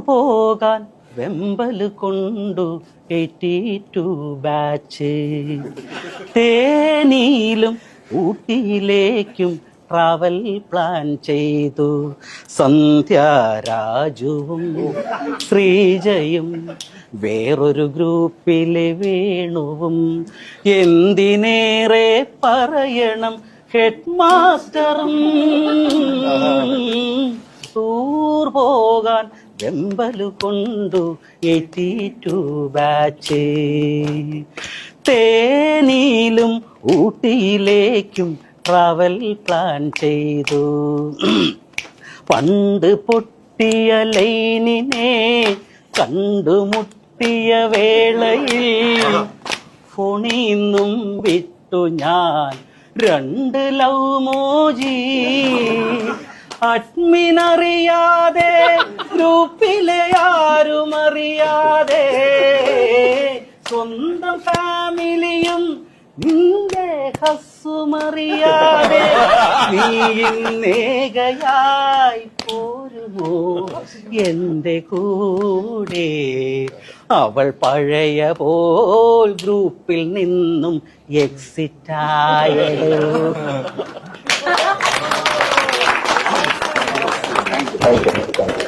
പോകാൻ വെമ്പൽ കൊണ്ടു എയ്റ്റി ടു ബാച്ച്. തേനിയിലും ഊട്ടിയിലേക്കും ട്രാവൽ പ്ലാൻ ചെയ്തു. സന്ധ്യാരാജുവും ശ്രീജയും വേറൊരു ഗ്രൂപ്പിലെ വേണുവും. എന്തിനേറെ പറയണം ഹെഡ് മാസ്റ്ററും ടൂർ പോകാൻ വെമ്പൽ കൊണ്ടു ടു ബാച്ച്. തേനിയിലും ഊട്ടിയിലേക്കും ട്രാവൽ പ്ലാൻ ചെയ്തു. പണ്ട് പൊട്ടിയ ലൈനിനെ കണ്ടുമുട്ടിയ വേളയിൽ ഫോണിന്നും വിട്ടു ഞാൻ രണ്ട് ലവ് അഡ്മിൻ അറിയാതെ ഗ്രൂപ്പിലെ ആരും അറിയാതെ സ്വന്തം ഫാമിലിയും നിന്റെ ഹസ്സുമറിയാതെ നീ ഇന്നേകയായി പോരുമോ? എന്റെ കൂടെ അവൾ പഴയ പോൽ ഗ്രൂപ്പിൽ നിന്നും എക്സിറ്റ് Hay que practicar.